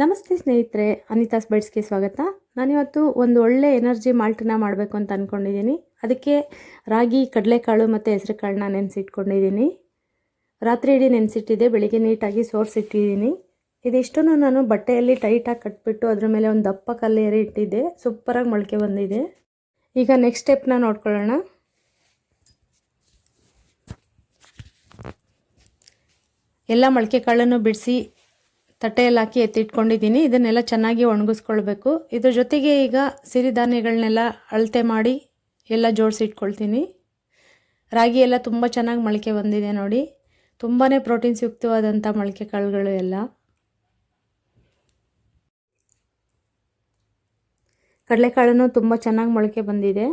ನಮಸ್ತೆ ಸ್ನೇಹಿತರೆ ಅನಿತಾಸ್ ಬೈಟ್ಸ್ಗೆ ಸ್ವಾಗತ. ನಾನಿವತ್ತು ಒಂದು ಒಳ್ಳೆ ಎನರ್ಜಿ ಮಾಲ್ಟನ್ನ ಮಾಡಬೇಕು ಅಂತ ಅಂದ್ಕೊಂಡಿದ್ದೀನಿ ಅದಕ್ಕೆ ರಾಗಿ, ಕಡಲೆಕಾಳು ಮತ್ತು ಹೆಸರು ಕಾಳನ್ನ ನೆನೆಸಿಟ್ಕೊಂಡಿದ್ದೀನಿ. ರಾತ್ರಿ ಇಡೀ ನೆನೆಸಿಟ್ಟಿದ್ದೆ, ಬೆಳಿಗ್ಗೆ ನೀಟಾಗಿ ಸೋರ್ಸಿಟ್ಟಿದ್ದೀನಿ. ಇದಿಷ್ಟನ್ನು ನಾನು ಬಟ್ಟೆಯಲ್ಲಿ ಟೈಟಾಗಿ ಕಟ್ಬಿಟ್ಟು ಅದ್ರ ಮೇಲೆ ಒಂದು ದಪ್ಪ ಕಲ್ಲೇರಿ ಇಟ್ಟಿದ್ದೆ. ಸೂಪರಾಗಿ ಮೊಳಕೆ ಬಂದಿದೆ. ಈಗ ನೆಕ್ಸ್ಟ್ ಸ್ಟೆಪ್ನ ನೋಡ್ಕೊಳ್ಳೋಣ. ಎಲ್ಲ ಮೊಳಕೆ ಕಾಳನ್ನು ಬಿಡಿಸಿ ತಟ್ಟೆಯಲ್ಲಿ ಹಾಕಿ ಎತ್ತಿಟ್ಕೊಂಡಿದ್ದೀನಿ. ಇದನ್ನೆಲ್ಲ ಚೆನ್ನಾಗಿ ಒಣಗಿಸ್ಕೊಳ್ಬೇಕು. ಇದ್ರ ಜೊತೆಗೆ ಈಗ ಸಿರಿಧಾನ್ಯಗಳನ್ನೆಲ್ಲ ಅಳತೆ ಮಾಡಿ ಎಲ್ಲ ಜೋಡಿಸಿ ಇಟ್ಕೊಳ್ತೀನಿ ರಾಗಿ ಎಲ್ಲ ತುಂಬ ಚೆನ್ನಾಗಿ ಮೊಳಕೆ ಬಂದಿದೆ ನೋಡಿ. ತುಂಬಾ ಪ್ರೋಟೀನ್ಸ್ ಯುಕ್ತವಾದಂಥ ಮೊಳಕೆ ಕಾಳುಗಳು ಎಲ್ಲ. ಕಡಲೆಕಾಳನ್ನು ತುಂಬ ಚೆನ್ನಾಗಿ ಮೊಳಕೆ ಬಂದಿದೆ.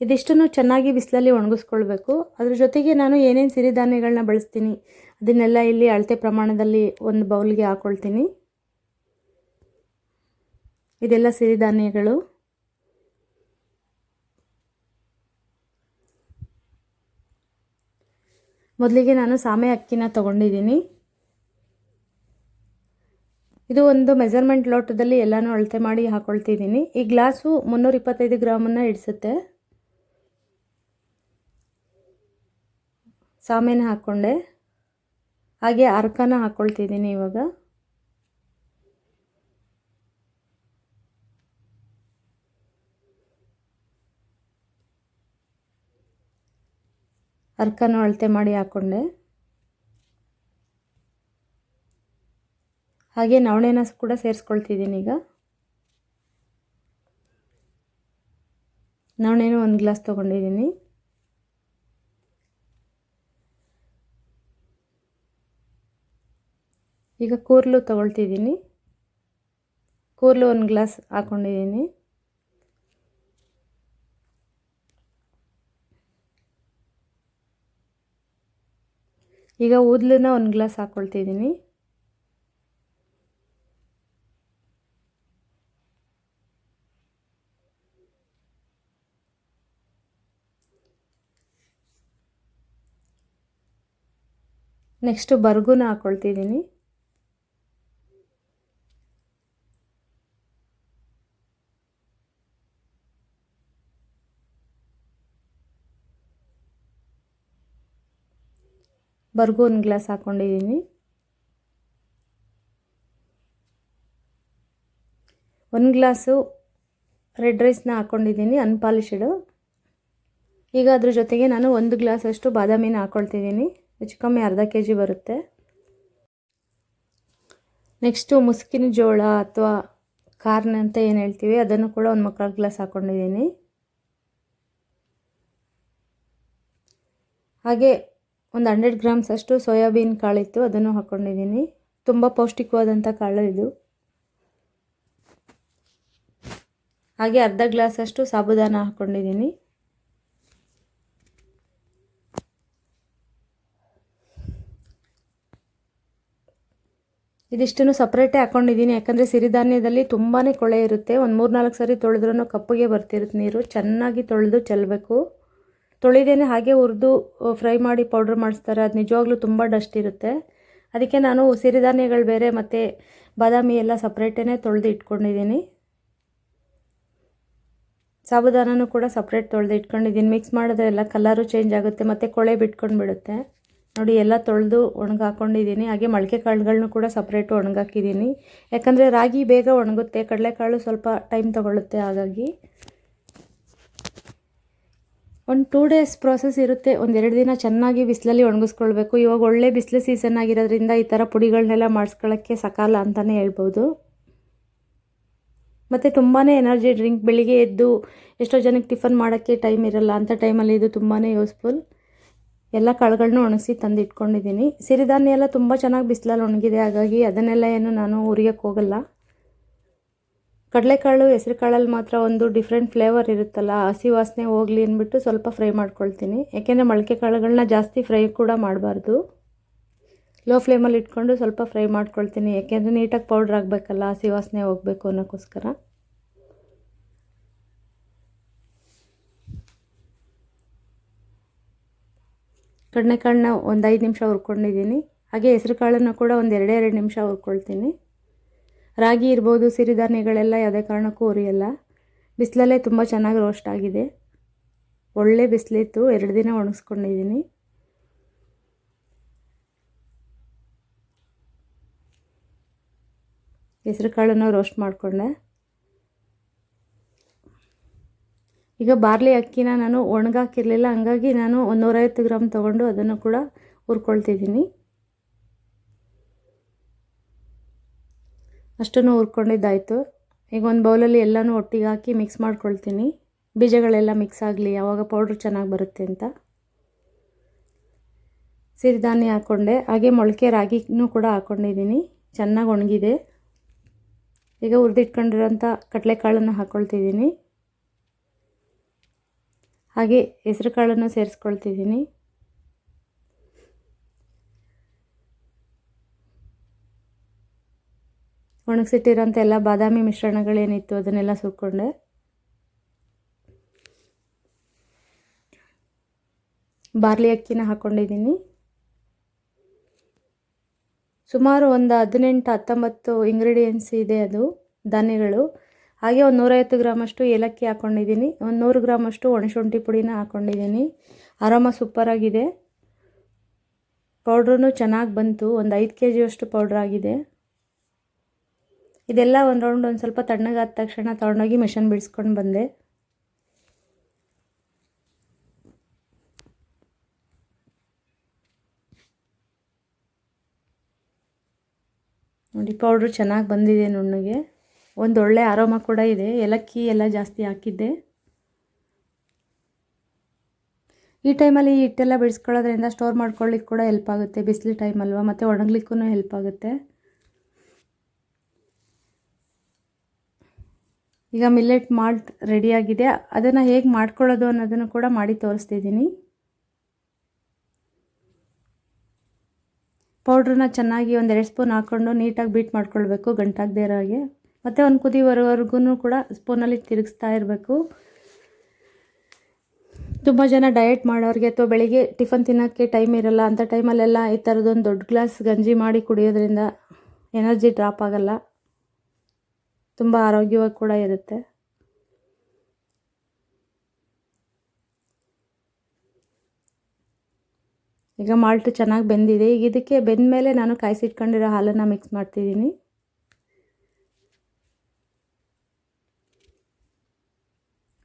ಇದಿಷ್ಟನ್ನು ಚೆನ್ನಾಗಿ ಬಿಸಿಲಲ್ಲಿ ಒಣಗಿಸ್ಕೊಳ್ಬೇಕು. ಅದ್ರ ಜೊತೆಗೆ ನಾನು ಏನೇನು ಸಿರಿಧಾನ್ಯಗಳನ್ನ ಬಳಸ್ತೀನಿ. ಅದನ್ನೆಲ್ಲ ಇಲ್ಲಿ ಅಳತೆ ಪ್ರಮಾಣದಲ್ಲಿ ಒಂದು ಬೌಲ್ಗೆ ಹಾಕ್ಕೊಳ್ತೀನಿ ಇದೆಲ್ಲ ಸಿರಿಧಾನ್ಯಗಳು. ಮೊದಲಿಗೆ ನಾನು ಸಾಮೆ ಅಕ್ಕಿನ ತಗೊಂಡಿದ್ದೀನಿ. ಇದು ಒಂದು ಮೆಜರ್ಮೆಂಟ್ ಲೋಟದಲ್ಲಿ ಎಲ್ಲನೂ ಅಳತೆ ಮಾಡಿ ಹಾಕ್ಕೊಳ್ತಿದ್ದೀನಿ ಈ ಗ್ಲಾಸು ಮುನ್ನೂರ ಇಪ್ಪತ್ತೈದು ಗ್ರಾಮನ್ನು ಇಡಿಸುತ್ತೆ. ಸಾಮೆನ ಹಾಕ್ಕೊಂಡೆ ಹಾಗೆ ಅರ್ಕನ ಹಾಕ್ಕೊಳ್ತಿದ್ದೀನಿ ಇವಾಗ. ಅರ್ಕನ ಅಳತೆ ಮಾಡಿ ಹಾಕ್ಕೊಂಡೆ ಹಾಗೆ ನವಣೆನ ಕೂಡ ಸೇರಿಸ್ಕೊಳ್ತಿದ್ದೀನಿ ಈಗ. ನವಣೆನೂ ಒಂದು ಗ್ಲಾಸ್ ತೊಗೊಂಡಿದ್ದೀನಿ. ಈಗ ಕೂರ್ಲು ತೊಗೊಳ್ತಿದ್ದೀನಿ. ಕೂರ್ಲು ಒಂದು ಗ್ಲಾಸ್ ಹಾಕ್ಕೊಂಡಿದ್ದೀನಿ ಈಗ ಊದ್ಲನ್ನ ಒಂದು ಗ್ಲಾಸ್ ಹಾಕ್ಕೊಳ್ತಿದ್ದೀನಿ ನೆಕ್ಸ್ಟು ಬರ್ಗುನ ಹಾಕ್ಕೊಳ್ತಿದ್ದೀನಿ ಬರ್ಗು ಒಂದು ಗ್ಲಾಸ್ ಹಾಕ್ಕೊಂಡಿದ್ದೀನಿ ಒಂದು ಗ್ಲಾಸು ರೆಡ್ ರೈಸ್ನ ಹಾಕ್ಕೊಂಡಿದ್ದೀನಿ ಅನ್ಪಾಲಿಶ್ಡು. ಈಗ ಅದ್ರ ಜೊತೆಗೆ ನಾನು ಒಂದು ಗ್ಲಾಸಷ್ಟು ಬಾದಾಮಿನ ಹಾಕ್ಕೊಳ್ತಿದ್ದೀನಿ ಹೆಚ್ಚು ಕಮ್ಮಿ ಅರ್ಧ ಕೆ ಜಿ ಬರುತ್ತೆ. ನೆಕ್ಸ್ಟು ಮುಸ್ಕಿನ ಜೋಳ ಅಥವಾ ಕಾರ್ನ್ ಅಂತ ಏನು ಹೇಳ್ತೀವಿ, ಅದನ್ನು ಕೂಡ ಒಂದು ಮಕ್ಕಳ ಗ್ಲಾಸ್ ಹಾಕ್ಕೊಂಡಿದ್ದೀನಿ ಹಾಗೆ ಒಂದು ಹಂಡ್ರೆಡ್ ಗ್ರಾಮ್ಸ್ ಅಷ್ಟು ಸೋಯಾಬೀನ್ ಕಾಳಿತ್ತು. ಅದನ್ನು ಹಾಕ್ಕೊಂಡಿದ್ದೀನಿ ತುಂಬ ಪೌಷ್ಟಿಕವಾದಂಥ ಕಾಳು ಇದು ಹಾಗೆ ಅರ್ಧ ಗ್ಲಾಸಷ್ಟು ಸಾಬುದಾನ ಹಾಕ್ಕೊಂಡಿದ್ದೀನಿ ಇದಿಷ್ಟನ್ನು ಸಪ್ರೇಟೇ ಹಾಕ್ಕೊಂಡಿದ್ದೀನಿ ಯಾಕಂದರೆ ಸಿರಿಧಾನ್ಯದಲ್ಲಿ ತುಂಬಾ ಕೊಳೆ ಇರುತ್ತೆ. ಒಂದು ಮೂರು ನಾಲ್ಕು ಸರಿ ತೊಳೆದ್ರೂ ಕಪ್ಪಗೆ ಬರ್ತಿರುತ್ತೆ ನೀರು. ಚೆನ್ನಾಗಿ ತೊಳೆದು ಚೆಲ್ಲಬೇಕು ತೊಳಿದೇನೆ ಹಾಗೆ ಹುರಿದು ಫ್ರೈ ಮಾಡಿ ಪೌಡ್ರ್ ಮಾಡಿಸ್ತಾರೆ. ಅದು ನಿಜವಾಗ್ಲೂ ತುಂಬ ಡಸ್ಟ್ ಇರುತ್ತೆ. ಅದಕ್ಕೆ ನಾನು ಸಿರಿಧಾನ್ಯಗಳು ಬೇರೆ ಮತ್ತು ಬಾದಾಮಿ ಎಲ್ಲ ಸಪ್ರೇಟೇ ತೊಳೆದು ಇಟ್ಕೊಂಡಿದ್ದೀನಿ ಸಾಬುದಾನನೂ ಕೂಡ ಸಪ್ರೇಟ್ ತೊಳೆದು ಇಟ್ಕೊಂಡಿದ್ದೀನಿ ಮಿಕ್ಸ್ ಮಾಡಿದ್ರೆ ಎಲ್ಲ ಕಲರು ಚೇಂಜ್ ಆಗುತ್ತೆ. ಮತ್ತು ಕೊಳೆ ಬಿಟ್ಕೊಂಡು ಬಿಡುತ್ತೆ ನೋಡಿ, ಎಲ್ಲ ತೊಳೆದು ಒಣಗಾಕೊಂಡಿದ್ದೀನಿ ಹಾಗೆ ಮೊಳಕೆ ಕಾಳುಗಳನ್ನೂ ಕೂಡ ಸಪ್ರೇಟು ಒಣಗಾಕಿದ್ದೀನಿ ಯಾಕಂದರೆ ರಾಗಿ ಬೇಗ ಒಣಗುತ್ತೆ. ಕಡಲೆಕಾಳು ಸ್ವಲ್ಪ ಟೈಮ್ ತೊಗೊಳುತ್ತೆ ಹಾಗಾಗಿ. ಒಂದು ಟೂ ಡೇಸ್ ಪ್ರೋಸೆಸ್ ಇರುತ್ತೆ. ಒಂದೆರಡು ದಿನ ಚೆನ್ನಾಗಿ ಬಿಸಿಲಲ್ಲಿ ಒಣಗಿಸ್ಕೊಳ್ಬೇಕು. ಇವಾಗ ಒಳ್ಳೆ ಬಿಸಿಲು ಸೀಸನ್ ಆಗಿರೋದ್ರಿಂದ ಈ ಥರ ಪುಡಿಗಳನ್ನೆಲ್ಲ ಮಾಡಿಸ್ಕೊಳ್ಳೋಕ್ಕೆ ಸಕಾಲ ಅಂತಲೇ ಹೇಳ್ಬೋದು. ಮತ್ತು ತುಂಬಾ ಎನರ್ಜಿ ಡ್ರಿಂಕ್ ಬೆಳಿಗ್ಗೆ ಎದ್ದು ಎಷ್ಟೋ ಜನಕ್ಕೆ ಟಿಫನ್ ಮಾಡೋಕ್ಕೆ ಟೈಮ್ ಇರಲ್ಲ. ಅಂಥ ಟೈಮಲ್ಲಿ ಇದು ತುಂಬಾ ಯೂಸ್ಫುಲ್ ಎಲ್ಲ ಕಾಳುಗಳನ್ನೂ ಒಣಗಿಸಿ ತಂದು ಇಟ್ಕೊಂಡಿದ್ದೀನಿ ಸಿರಿಧಾನ್ಯ ಎಲ್ಲ ತುಂಬ ಚೆನ್ನಾಗಿ ಬಿಸಿಲಲ್ಲಿ ಒಣಗಿದೆ. ಹಾಗಾಗಿ ಅದನ್ನೆಲ್ಲ ಏನು ನಾನು ಉರಿಯೋಕ್ಕೆ ಹೋಗಲ್ಲ. ಕಡಲೆಕಾಳು, ಹೆಸರುಕಾಳಲ್ಲಿ ಮಾತ್ರ ಒಂದು ಡಿಫ್ರೆಂಟ್ ಫ್ಲೇವರ್ ಇರುತ್ತಲ್ಲ, ಹಸಿ ವಾಸನೆ ಹೋಗಲಿ ಅಂದ್ಬಿಟ್ಟು ಸ್ವಲ್ಪ ಫ್ರೈ ಮಾಡ್ಕೊಳ್ತೀನಿ. ಯಾಕೆಂದರೆ ಮೊಳಕೆ ಕಾಳುಗಳನ್ನ ಜಾಸ್ತಿ ಫ್ರೈ ಕೂಡ ಮಾಡಬಾರ್ದು. ಲೋ ಫ್ಲೇಮಲ್ಲಿ ಇಟ್ಕೊಂಡು ಸ್ವಲ್ಪ ಫ್ರೈ ಮಾಡ್ಕೊಳ್ತೀನಿ. ಯಾಕೆಂದರೆ ನೀಟಾಗಿ ಪೌಡ್ರ್ ಆಗಬೇಕಲ್ಲ, ಹಸಿ ವಾಸನೆ ಹೋಗಬೇಕು ಅನ್ನೋಕ್ಕೋಸ್ಕರ. ಕಡಲೆಕಾಳನ್ನ ಒಂದು ಐದು ನಿಮಿಷ ಹುರ್ಕೊಂಡಿದ್ದೀನಿ. ಹಾಗೆ ಹೆಸರು ಕಾಳನ್ನು ಕೂಡ ಒಂದು ಎರಡೇ ಎರಡು ನಿಮಿಷ ಹುರ್ಕೊಳ್ತೀನಿ. ರಾಗಿ ಇರ್ಬೋದು, ಸಿರಿಧಾನ್ಯಗಳೆಲ್ಲ ಯಾವುದೇ ಕಾರಣಕ್ಕೂ ಉರಿಯಲ್ಲ. ಬಿಸಿಲಲ್ಲೇ ತುಂಬ ಚೆನ್ನಾಗಿ ರೋಸ್ಟ್ ಆಗಿದೆ. ಒಳ್ಳೆ ಬಿಸಿಲಿತ್ತು. ಎರಡು ದಿನ ಒಣಗಿಸ್ಕೊಂಡಿದ್ದೀನಿ. ಹೆಸರುಕಾಳನ್ನ ರೋಸ್ಟ್ ಮಾಡಿಕೊಂಡೆ. ಈಗ ಬಾರ್ಲಿ ಅಕ್ಕಿನ ನಾನು ಒಣಗಾಕಿರಲಿಲ್ಲ. ಹಂಗಾಗಿ ನಾನು ಒಂದು ನೂರೈವತ್ತು ಗ್ರಾಮ್ ತೊಗೊಂಡು ಅದನ್ನು ಕೂಡ ಹುರ್ಕೊಳ್ತಿದ್ದೀನಿ. ಅಷ್ಟನ್ನು ಹುರ್ಕೊಂಡಿದ್ದಾಯಿತು. ಈಗ ಒಂದು ಬೌಲಲ್ಲಿ ಎಲ್ಲನೂ ಒಟ್ಟಿಗೆ ಹಾಕಿ ಮಿಕ್ಸ್ ಮಾಡ್ಕೊಳ್ತೀನಿ. ಬೀಜಗಳೆಲ್ಲ ಮಿಕ್ಸ್ ಆಗಲಿ, ಯಾವಾಗ ಪೌಡ್ರ್ ಚೆನ್ನಾಗಿ ಬರುತ್ತೆ ಅಂತ. ಸಿರಿಧಾನ್ಯ ಹಾಕ್ಕೊಂಡೆ ಹಾಗೆ ಮೊಳಕೆ ರಾಗಿನೂ ಕೂಡ ಹಾಕ್ಕೊಂಡಿದ್ದೀನಿ ಚೆನ್ನಾಗಿ ಒಣಗಿದೆ. ಈಗ ಹುರಿದಿಟ್ಕೊಂಡಿರೋಂಥ ಕಡಲೆಕಾಳನ್ನು ಹಾಕ್ಕೊಳ್ತಿದ್ದೀನಿ ಹಾಗೆ ಹೆಸ್ರು ಕಾಳನ್ನು ಸೇರಿಸ್ಕೊಳ್ತಿದ್ದೀನಿ. ಒಣಗಿಸಿಟ್ಟಿರೋಂಥ ಎಲ್ಲ ಬಾದಾಮಿ ಮಿಶ್ರಣಗಳೇನಿತ್ತು ಅದನ್ನೆಲ್ಲ ಸುರ್ಕೊಂಡೆ ಬಾರ್ಲಿ ಅಕ್ಕಿನ ಹಾಕ್ಕೊಂಡಿದ್ದೀನಿ ಸುಮಾರು ಒಂದು ಹದಿನೆಂಟು, ಹತ್ತೊಂಬತ್ತು ಇಂಗ್ರೀಡಿಯೆಂಟ್ಸ್ ಇದೆ ಅದು, ಧಾನ್ಯಗಳು. ಹಾಗೆ ಒಂದು ನೂರೈವತ್ತು ಗ್ರಾಮಷ್ಟು ಏಲಕ್ಕಿ ಹಾಕ್ಕೊಂಡಿದ್ದೀನಿ ಒಂದು ನೂರು ಗ್ರಾಮಷ್ಟು ಒಣಶುಂಠಿ ಪುಡಿನ ಹಾಕ್ಕೊಂಡಿದ್ದೀನಿ ಆರಾಮ ಸೂಪರಾಗಿದೆ ಪೌಡ್ರೂ ಚೆನ್ನಾಗಿ ಬಂತು. ಒಂದು ಐದು ಕೆ ಜಿಯಷ್ಟು ಪೌಡ್ರ್ ಆಗಿದೆ. ಇದೆಲ್ಲ ಒಂದು ರೌಂಡ್ ಒಂದು ಸ್ವಲ್ಪ ತಣ್ಣಗಾದ ತಕ್ಷಣ ತೊಗೊಂಡೋಗಿ ಮಿಷನ್ ಬಿಡಿಸ್ಕೊಂಡು ಬಂದೆ. ನೋಡಿ ಪೌಡ್ರು ಚೆನ್ನಾಗಿ ಬಂದಿದೆ ನುಣ್ಣಗೆ. ಒಂದು ಒಳ್ಳೆ ಆರೋಮ ಕೂಡ ಇದೆ. ಏಲಕ್ಕಿ ಎಲ್ಲ ಜಾಸ್ತಿ ಹಾಕಿದ್ದೆ. ಈ ಟೈಮಲ್ಲಿ ಹಿಟ್ಟೆಲ್ಲ ಬಿಡಿಸ್ಕೊಳ್ಳೋದ್ರಿಂದ ಸ್ಟೋರ್ ಮಾಡ್ಕೊಳ್ಳಿಕ್ಕೆ ಕೂಡ ಹೆಲ್ಪ್ ಆಗುತ್ತೆ. ಬಿಸಿಲು ಟೈಮ್ ಅಲ್ವಾ, ಮತ್ತು ಒಣಗ್ಲಿಕ್ಕೂ ಹೆಲ್ಪ್ ಆಗುತ್ತೆ. ಈಗ ಮಿಲ್ಲೆಟ್ ಮಾಲ್ಟ್ ರೆಡಿಯಾಗಿದೆ ಅದನ್ನು ಹೇಗೆ ಮಾಡ್ಕೊಳ್ಳೋದು ಅನ್ನೋದನ್ನು ಕೂಡ ಮಾಡಿ ತೋರಿಸ್ತಿದ್ದೀನಿ. ಪೌಡ್ರನ್ನ ಚೆನ್ನಾಗಿ ಒಂದು ಎರಡು ಸ್ಪೂನ್ ಹಾಕ್ಕೊಂಡು ನೀಟಾಗಿ ಬೀಟ್ ಮಾಡ್ಕೊಳ್ಬೇಕು ಗಂಟಾಗದೆ ಇರೋ ಹಾಗೆ. ಮತ್ತು ಒಂದು ಕುದಿ ಬರೋವರೆಗೂ ಕೂಡ ಸ್ಪೂನಲ್ಲಿ ತಿರುಗಿಸ್ತಾ ಇರಬೇಕು. ತುಂಬ ಜನ ಡಯಟ್ ಮಾಡೋರಿಗೆ ಅಥವಾ ಬೆಳಿಗ್ಗೆ ಟಿಫನ್ ತಿನ್ನೋಕ್ಕೆ ಟೈಮ್ ಇರಲ್ಲ ಅಂಥ ಟೈಮಲ್ಲೆಲ್ಲ ಈ ಥರದ್ದೊಂದು ದೊಡ್ಡ ಗ್ಲಾಸ್ ಗಂಜಿ ಮಾಡಿ ಕುಡಿಯೋದ್ರಿಂದ ಎನರ್ಜಿ ಡ್ರಾಪ್ ಆಗಲ್ಲ. ತುಂಬ ಆರೋಗ್ಯವಾಗಿ ಕೂಡ ಇರುತ್ತೆ. ಈಗ ಮಾಲ್ಟ್ ಚೆನ್ನಾಗಿ ಬೆಂದಿದೆ. ಈಗ ಇದಕ್ಕೆ ಬೆಂದ ಮೇಲೆ ನಾನು ಕಾಯಿಸಿಟ್ಕೊಂಡಿರೋ ಹಾಲನ್ನು ಮಿಕ್ಸ್ ಮಾಡ್ತಿದ್ದೀನಿ.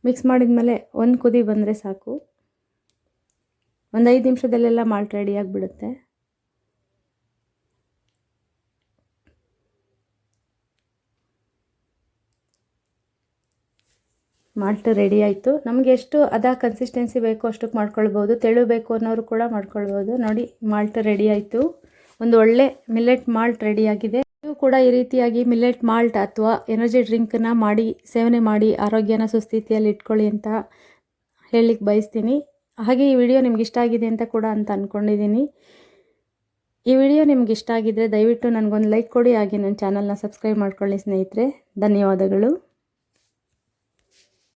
ಮಿಕ್ಸ್ ಮಾಡಿದ ಮೇಲೆ ಒಂದು ಕುದಿ ಬಂದರೆ ಸಾಕು. ಒಂದು ಐದು ನಿಮಿಷದಲ್ಲೆಲ್ಲ ಮಾಲ್ಟ್ ರೆಡಿಯಾಗಿಬಿಡುತ್ತೆ ಮಾಲ್ಟ್ ರೆಡಿ ಆಯಿತು. ನಮಗೆ ಎಷ್ಟು ಅದ ಕನ್ಸಿಸ್ಟೆನ್ಸಿ ಬೇಕೋ ಅಷ್ಟಕ್ಕೆ ಮಾಡ್ಕೊಳ್ಬೋದು. ತೆಳು ಬೇಕು ಅನ್ನೋರು ಕೂಡ ಮಾಡ್ಕೊಳ್ಬೋದು. ನೋಡಿ, ಮಾಲ್ಟ್ ರೆಡಿ ಆಯಿತು. ಒಂದು ಒಳ್ಳೆ ಮಿಲ್ಲೆಟ್ ಮಾಲ್ಟ್ ರೆಡಿಯಾಗಿದೆ ನೀವು ಕೂಡ ಈ ರೀತಿಯಾಗಿ ಮಿಲ್ಲೆಟ್ ಮಾಲ್ಟ್ ಅಥವಾ ಎನರ್ಜಿ ಡ್ರಿಂಕನ್ನು ಮಾಡಿ, ಸೇವನೆ ಮಾಡಿ, ಆರೋಗ್ಯನ ಸುಸ್ಥಿತಿಯಲ್ಲಿ ಇಟ್ಕೊಳ್ಳಿ ಅಂತ ಹೇಳಲಿಕ್ಕೆ ಬಯಸ್ತೀನಿ. ಹಾಗೆ ಈ ವಿಡಿಯೋ ನಿಮ್ಗೆ ಇಷ್ಟ ಆಗಿದೆ ಅಂತ ಕೂಡ ಅಂತ ಅಂದ್ಕೊಂಡಿದ್ದೀನಿ ಈ ವಿಡಿಯೋ ನಿಮ್ಗೆ ಇಷ್ಟ ಆಗಿದ್ದರೆ ದಯವಿಟ್ಟು ನನಗೊಂದು ಲೈಕ್ ಕೊಡಿ. ಹಾಗೆ ನನ್ನ ಚಾನಲ್ನ ಸಬ್ಸ್ಕ್ರೈಬ್ ಮಾಡ್ಕೊಳ್ಳಿ ಸ್ನೇಹಿತರೆ. ಧನ್ಯವಾದಗಳು.